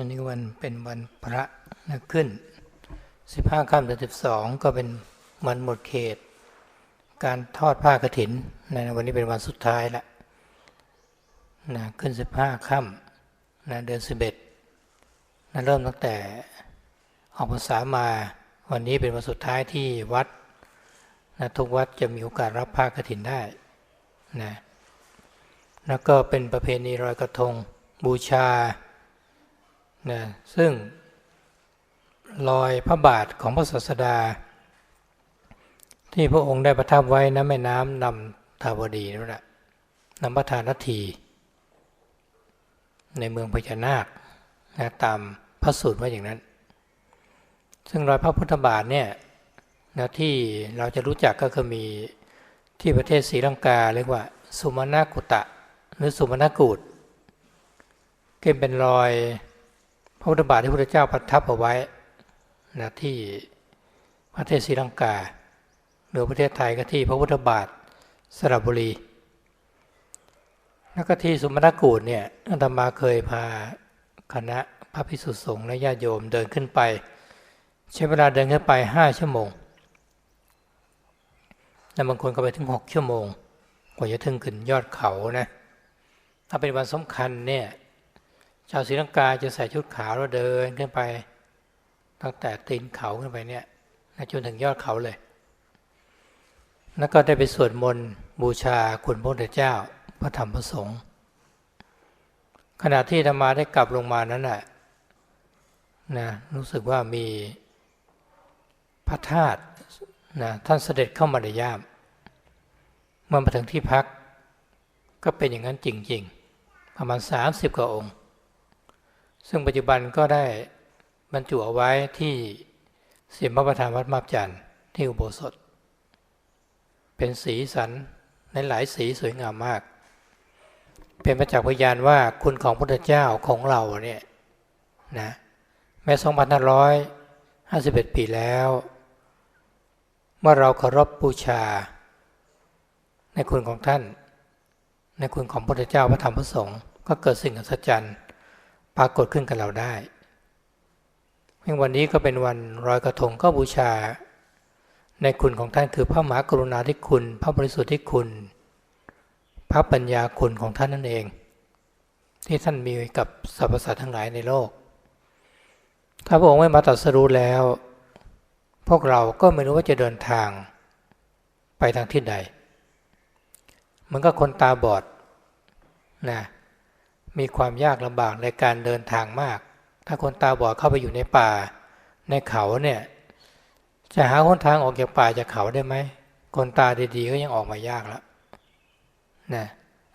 อันนี้วันเป็นวันพระนะขึ้นสิบห้าค่ำเดือนสิบสองก็เป็นวันหมดเขต การทอดผ้ากรถินนะวันนี้เป็นวันสุดท้ายละนะขึ้นสิบห้าค่ำนะเดือนสิบเอ็ดนะเริ่มตั้งแต่ออกพรรษามาวันนี้เป็นวันสุดท้ายที่วัดนะทุกวัดจะมีโอกาสรับผ้ากรถินได้นะแล้วก็เป็นประเพณีลอยกระทงบูชา นะซึ่งรอยพระบาทของพระศาสดา ที่พระองค์ได้ประทับไว้นะแม่น้ำนำทาวดีนั่นแหละนำพระทานที ในเมืองพญานาคนะตามพระสูตรว่าอย่างนั้น ซึ่งรอยพระพุทธบาทเนี่ยนะที่เราจะรู้จักก็คือมีที่ประเทศศรีลังกา เรียกว่า สุมาณกุตะ หรือสุมาณกูดก็เป็นรอย พระพุทธบาทที่พระพุทธเจ้าประทับเอาไว้นะที่ประเทศศรีลังกา หรือประเทศไทยก็ที่พระพุทธบาทสระบุรี แล้วก็ที่สุมาณกูดเนี่ยอาตมาเคยพาคณะพระภิกษุสงฆ์และญาติโยมเดินขึ้นไป ใช้เวลาเดินขึ้นไปห้าชั่วโมงและบางคนก็ไปถึงหกชั่วโมง กว่าจะถึงขึ้นยอดเขานะ ถ้าเป็นวันสำคัญเนี่ย ชาวศรีลังกาจะใส่ชุดขาวแล้วเดินขึ้นไป ตั้งแต่ตีนเขาขึ้นไปเนี่ยจนถึงยอดเขาเลย แล้วก็ได้ไปสวดมนต์บูชาคุณพระพุทธเจ้าพระธรรมพระสงฆ์ขณะที่ธรรมาได้กลับลงมานั้นน่ะนะรู้สึกว่ามีพระธาตุนะท่านเสด็จเข้ามาในย่ามเมื่อมาถึงที่พัก ก็เป็นอย่างนั้นจริง ๆ ประมาณ 30กว่าองค์ ซึ่งปัจจุบันก็ได้บรรจุเอาไว้ที่เสียมพระประธานวัดมาบจันทร์ที่อุโบสถ เป็นสีสันในหลายสีสวยงามมาก เป็นประจักษ์พยานว่าคุณของพระเจ้าของเราเนี่ยนะแม้2,551 ปีแล้ว เมื่อเราเคารพบูชา ในคุณของท่าน ในคุณของพระเจ้าพระธรรมพระสงฆ์ก็เกิดสิ่งอัศจรรย์ ปรากฏขึ้นกับเราได้เพียงวันนี้ก็เป็นวันรอยกระทงก็บูชา ในคุณของท่านคือพระมหากรุณาธิคุณ พระบริสุทธิ์ที่คุณ พระปัญญาคุณของท่านนั่นเอง ที่ท่านมีกับสรรพสัตว์ทั้งหลายในโลก ถ้าพระองค์ไม่มาตรัสรู้แล้ว พวกเราก็ไม่รู้ว่าจะเดินทางไปทางที่ใดมันก็คนตาบอดนะ มีความยากลำบากในการเดินทางมาก ถ้าคนตาบอดเข้าไปอยู่ในป่า ในเขาเนี่ยจะหาหนทางออกจากป่าจากเขาได้ไหม คนตาดีๆก็ยังออกมายากแล้วนะ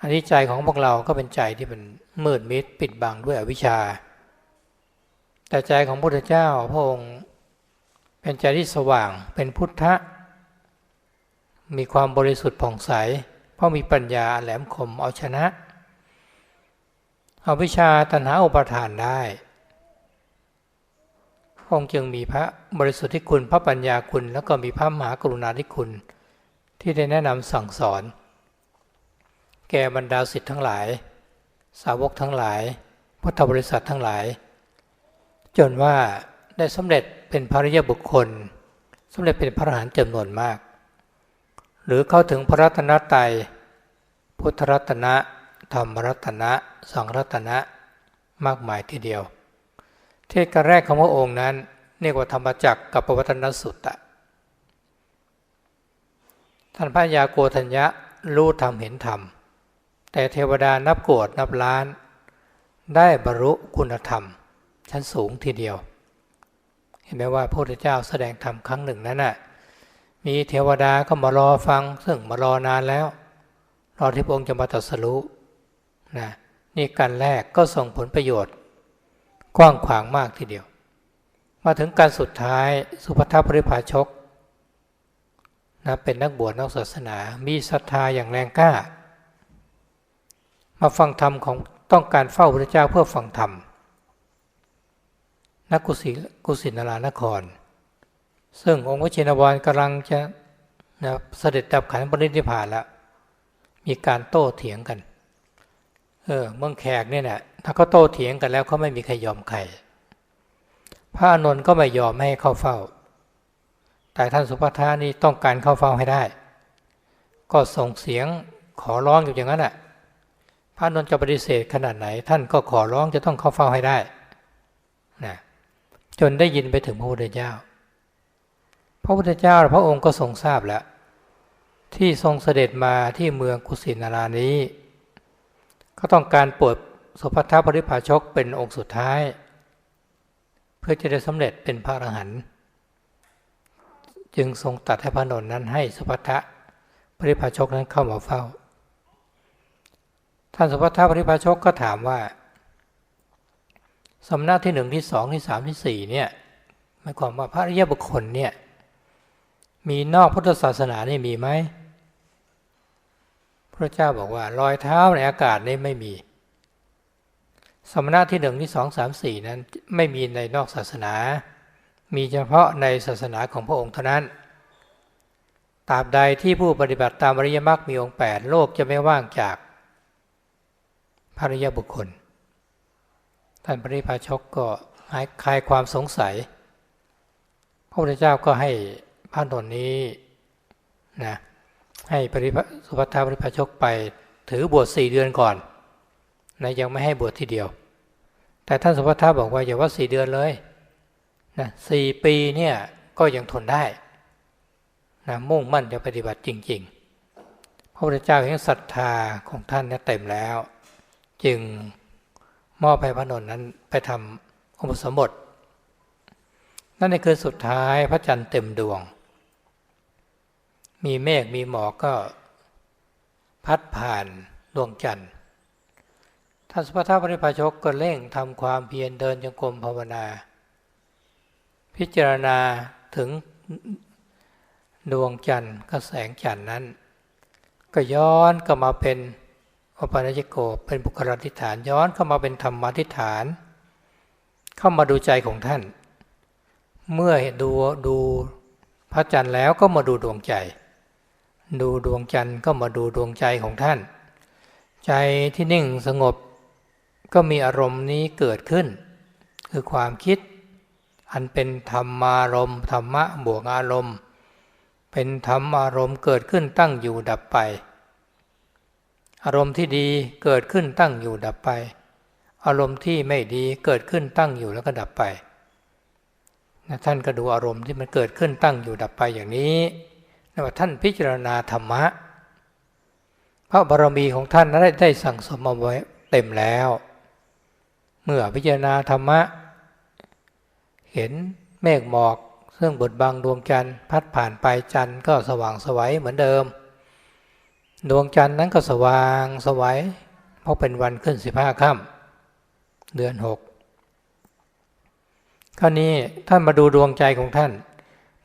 อันนี้ใจของพวกเราก็เป็นใจที่เป็นมืดมิดปิดบังด้วยอวิชชา แต่ใจของพระพุทธเจ้าพระองค์เป็นใจที่สว่างเป็นพุทธะ มีความบริสุทธิ์ผ่องใส เพราะมีปัญญาแหลมคมเอาชนะ เอาวิชาตัณหาอุปทานได้องค์จึงมีพระบริสุทธิ์ที่คุณพระปัญญาคุณ แล้วก็มีพระมหากรุณาธิคุณ ที่ได้แนะนำสั่งสอน แก่บรรดาสิทธิ์ทั้งหลาย สาวกทั้งหลาย พุทธบริษัททั้งหลาย จนว่าได้สำเร็จเป็นพระริยบุคคลสำเร็จเป็นพระอรหันต์จำนวนมาก หรือเข้าถึงพระรัตนตรัยพุทธรัตนะ ธรรมรัตนะ สังรัตนะมากมายทีเดียว เทศการแรกของพระองค์นั้นเรียกว่าธรรมจักกับปวัตนสุตตะ ท่านพระยาโกธัญญะรู้ธรรมเห็นธรรม แต่เทวดานับโกรดนับล้าน ได้บรรลุคุณธรรม ชั้นสูงทีเดียว เห็นไหมว่าพระพุทธเจ้าแสดงธรรมครั้งหนึ่งนั้นน่ะมีเทวดาก็มารอฟังซึ่งมารอนานแล้ว รอที่พระองค์จะมาตรัสรู้ นะนี่การแรกก็ส่งผลประโยชน์ กว้างขวางมากทีเดียว มาถึงการสุดท้ายสุภทัพริภาชกนะเป็นนักบวชนักศาสนา มีศรัทธาอย่างแรงกล้า มาฟังธรรมของต้องการเฝ้าพระเจ้าเพื่อฟังธรรมนักกุศิกุศินารานคร ซึ่งองค์วชินวรกำลังจะนะเสด็จดับขันปรินิพพานแล้วมีการโต้เถียงกัน เออเมืองแขกเนี่ยนะถ้าเขาโต้เถียงกันแล้วเขาไม่มีใครยอมใครพระอานนก็ไม่ยอมไม่ให้เข้าเฝ้า แต่ท่านสุภัทานี่ต้องการเข้าเฝ้าให้ได้ ก็ส่งเสียงขอร้องอยู่อย่างนั้นแหะพระอานนท์จะปฏิเสธขนาดไหน ท่านก็ขอร้องจะต้องเข้าเฝ้าให้ได้นะจนได้ยินไปถึงพระพุทธเจ้า พระพุทธเจ้าพระองค์ก็ทรงทราบแล้ว ที่ทรงเสด็จมาที่เมืองกุสินารานี้ ก็ต้องการปวดสุภัททปริภาชกเป็นองค์สุดท้าย เพื่อจะได้สำเร็จเป็นพระอรหันต์จึงทรงตัดให้พระนนท์นั้นให้สุภัททปริภาชกนั้นเข้ามาเฝ้า ท่านสุภัททปริภาชกก็ถามว่าสำนักที่หนึ่งที่สองที่สามที่สี่เนี่ยหมายความว่าพระอริยบุคคลเนี่ยมีนอกพุทธศาสนานี่มีไหม พระเจ้าบอกว่ารอยเท้าในอากาศนี่ไม่มี สมณะที่หนึ่งที่สองสามสี่นั้นไม่มีในนอกศาสนา มีเฉพาะในศาสนาของพระองค์เท่านั้นตราบใดที่ผู้ปฏิบัติตามอริยมรรคมีองค์แปดโลกจะไม่ว่างจากพระอริยบุคคล ท่านปริพาชกก็หายคลายความสงสัย พระพุทธเจ้าก็ให้พระนนนี้นะ ให้ปริสุภัทาปริพาชกไป ถือบวชสี่เดือนก่อนนะยังไม่ให้บวชทีเดียว แต่ท่านสุภัทาบอกว่าอย่าว่าสี่เดือนเลยนะสี่ปีเนี่ยก็ยังทนได้นะมุ่งมั่นจะปฏิบัติจริง ๆ พระพุทธเจ้าเห็นศรัทธาของท่านเนี่ยเต็มแล้ว จึงมอบให้พระนนท์นั้นไปทำอุปสมบท นั่นในคืนสุดท้ายพระจันทร์เต็มดวง มีเมฆมีหมอกก็ พัดผ่านดวงจันทร์ท่านสุภาพปริภาชกก็เร่งทำความเพียรเดินจงกรมภาวนา พิจารณาถึงดวงจันทร์ก็แสงจันทร์นั้น ก็ย้อนก็มาเป็นอปาณิโกเป็นบุคลาธิฐาน ย้อนเข้ามาเป็นธรรมาธิฐาน เข้ามาดูใจของท่าน เมื่อดูดูพระจันทร์แล้วก็มาดูดวงใจ ดูดวงจันทร์ก็มาดูดวงใจของท่าน ใจที่นิ่งสงบก็มีอารมณ์นี้เกิดขึ้น คือความคิด อันเป็นธรรมารมธรรมะบวกอารมณ์ เป็นธรรมอารมณ์เกิดขึ้นตั้งอยู่ดับไป อารมณ์ที่ดีเกิดขึ้นตั้งอยู่ดับไป อารมณ์ที่ไม่ดีเกิดขึ้นตั้งอยู่แล้วก็ดับไปท่านก็ดูอารมณ์ที่มันเกิดขึ้นตั้งอยู่ดับไปอย่างนี้ ว่าท่านพิจารณาธรรมะ พระบารมีของท่านนั้นได้สั่งสมมาไว้เต็มแล้ว เมื่อพิจารณาธรรมะ เห็นเมฆหมอกซึ่งบดบังดวงจันทร์พัดผ่านไปจันทร์ก็สว่างสวัยเหมือนเดิม ดวงจันทร์นั้นก็สว่างสวัยเพราะเป็นวันขึ้นสิบห้าค่ำเดือนหกคราวนี้ท่านมาดูดวงใจของท่าน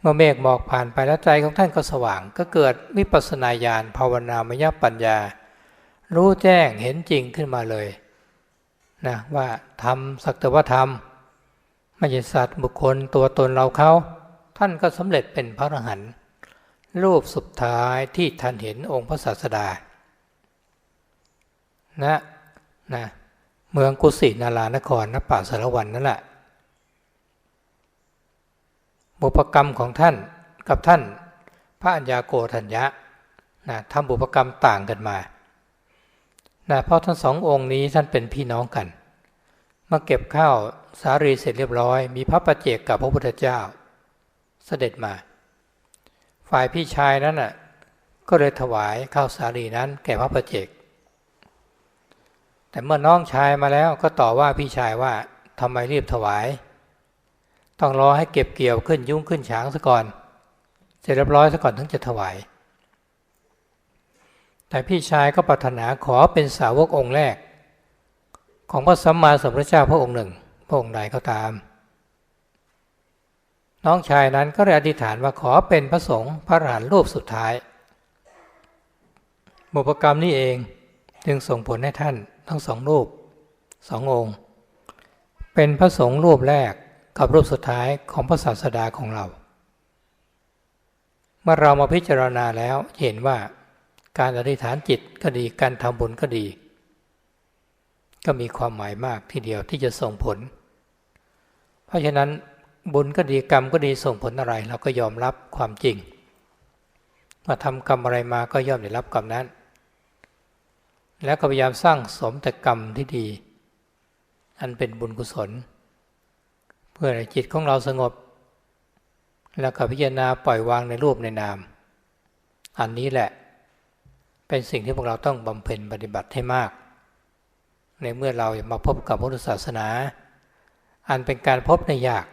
เมื่อเมฆหมอกผ่านไปแล้วใจของท่านก็สว่าง ก็เกิดวิปัสนาญาณภาวนามยปัญญา รู้แจ้งเห็นจริงขึ้นมาเลยนะว่าทำสักแต่ว่าทำไม่ใช่สัตว์บุคคลตัวตนเราเขาท่านก็สำเร็จเป็นพระอรหันต์รูปสุดท้ายที่ท่านเห็นองค์พระศาสดานะนะเมืองกุสินารา นครนป่าสารวันนั่นแหละ บุพกรรมของท่านกับท่าน พระัญญาโกธัญญะนะทำบุพกรรมต่างกันมานะเพราะทั้งสององค์นี้ท่านเป็นพี่น้องกันมาเก็บข้าวสารีเสร็จเรียบร้อย มีพระประเจกกับพระพุทธเจ้า เสด็จมา ฝ่ายพี่ชายนั้นน่ะก็เลยถวายข้าวสารีนั้นแก่พระประเจก แต่เมื่อน้องชายมาแล้วก็ต่อว่าพี่ชายว่าทำไมรีบถวาย ต้องรอให้เก็บเกี่ยวขึ้นยุ่งขึ้นฉางซะก่อน เสร็จเรียบร้อยซะก่อนถึงจะถวาย แต่พี่ชายก็ปรารถนาขอเป็นสาวกองค์แรก ของพระสัมมาสัมพุทธเจ้าพระองค์หนึ่ง พระองค์ใดก็ตาม น้องชายนั้นก็เลยอธิษฐานว่าขอเป็นพระสงฆ์พระอรหันต์รูปสุดท้ายบุพกรรมนี้เองจึงส่งผลให้ท่านทั้งสองรูปสององค์ เป็นพระสงฆ์รูปแรก กับรูปสุดท้ายของพระศาสดาของเรา เมื่อเรามาพิจารณาแล้วเห็นว่าการอธิษฐานจิตก็ดีการทำบุญก็ดี ก็มีความหมายมากทีเดียวที่จะส่งผล เพราะฉะนั้นบุญก็ดีกรรมก็ดีส่งผลอะไร เราก็ยอมรับความจริงมาทำกรรมอะไรมาก็ย่อมได้รับกรรมนั้น แล้วก็พยายามสร้างสมแต่กรรมที่ดี อันเป็นบุญกุศล เพื่อจิตของเราสงบ แล้วก็พิจารณาปล่อยวางในรูปในนาม อันนี้แหละเป็นสิ่งที่พวกเราต้องบำเพ็ญปฏิบัติให้มาก ในเมื่อเรามาพบกับพุทธศาสนา อันเป็นการพบในยาก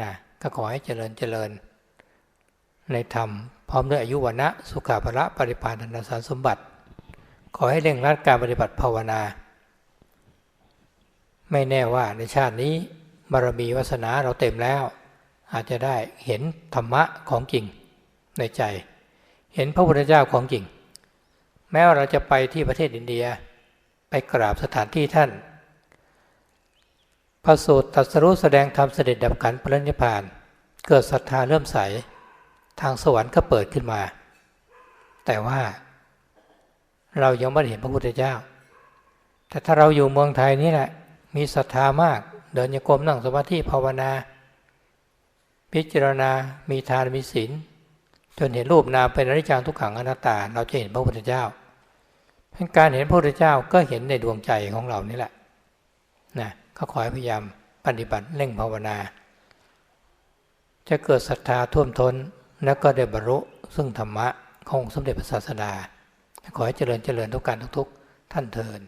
นะก็ขอให้เจริญเจริญ ในธรรม พร้อมด้วยอายุวันะสุขาภระปริพานันสารสมบัติ ขอให้เร่งรัดการปฏิบัติภาวนา ไม่แน่ว่าในชาตินี้ บารมีวาสนาเราเต็มแล้ว อาจจะได้เห็นธรรมะของจริงในใจ เห็นพระพุทธเจ้าของจริง แม้ว่าเราจะไปที่ประเทศอินเดีย ไปกราบสถานที่ท่านพระสูตรตัสรู้แสดงธรรมเสด็จดับขันพระนิพพาน เกิดศรัทธาเริ่มใส ทางสวรรค์ก็เปิดขึ้นมา แต่ว่าเรายังไม่เห็นพระพุทธเจ้า แต่ถ้าเราอยู่เมืองไทยนี่แหละ มีศรัทธามาก ดินโยกมนั่งสมาธิภาวนา พิจารณา มีทานมีศีลจนเห็นรูปนามเป็นอนิจจังทุกขังอนัตตา เราจะเห็นพระพุทธเจ้าเพราะการเห็นพระพุทธเจ้าก็เห็นในดวงใจของเรานี่แหละนะก็ขอให้พยายามปฏิบัติเร่งภาวนา จะเกิดศรัทธาท่วมทน้นแล้วก็ได้บรรลุซึ่งธรรมะของสมเด็จพระศาสดาขอให้เจริญเจริญทุกการทุกๆ ท่านเทิน